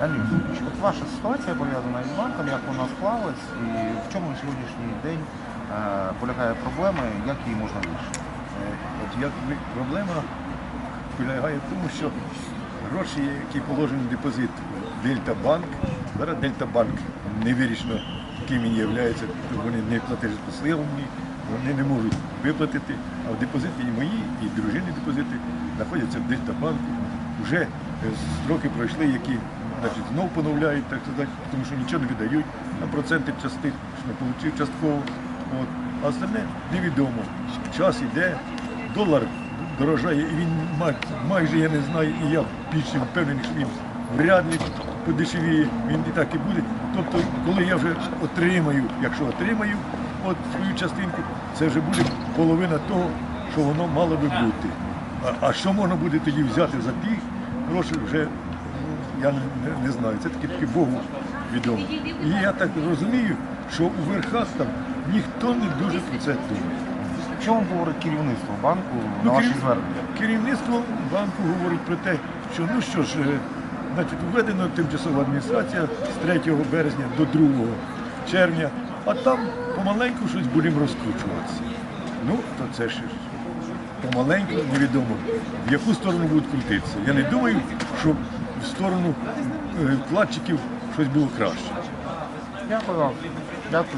Андрій Юрійович, ваша ситуація пов'язана із банком, як вона склалась і в чому на сьогоднішній день е, полягає проблема, як її можна вирішити? Е, От як проблема полягає в тому, що гроші, які положені в депозит Дельтабанк, зараз Дельтабанк не вирішено, ким він є, вони не платежоспособні, вони не можуть виплатити, а в депозити і мої, і дружини депозити знаходяться в Дельтабанку. Вже е, строки пройшли, які значить, знов поновляють, так сказати, тому що нічого не віддають, а проценти частично отримав частково. От. А остальне невідомо. Час іде, долар дорожає, і він май- майже я не знаю, і я більше впевнений, що він вряд ли подешевіє, він і так і буде. Тобто, коли я вже отримаю, якщо отримаю от свою частинку, це вже буде половина того, що воно мало би бути. А, а що можна буде тоді взяти за ті гроші, вже я не, не, не знаю. Це таки тільки Богу відомо. І я так розумію, що у верхах там ніхто не дуже про це думає. Що вам говорить керівництво банку на Ну, ваші керів- звернення? Керівництво банку говорить про те, що ну що ж, е, значить, введена тимчасова адміністрація з 3 березня до 2 червня, а там помаленьку щось будемо розкручуватися. Ну, то це ж помаленьку невідомо, в яку сторону будуть крутитися. Я не думаю, що в сторону е, вкладчиків щось було краще. Дякую вам. Дякую.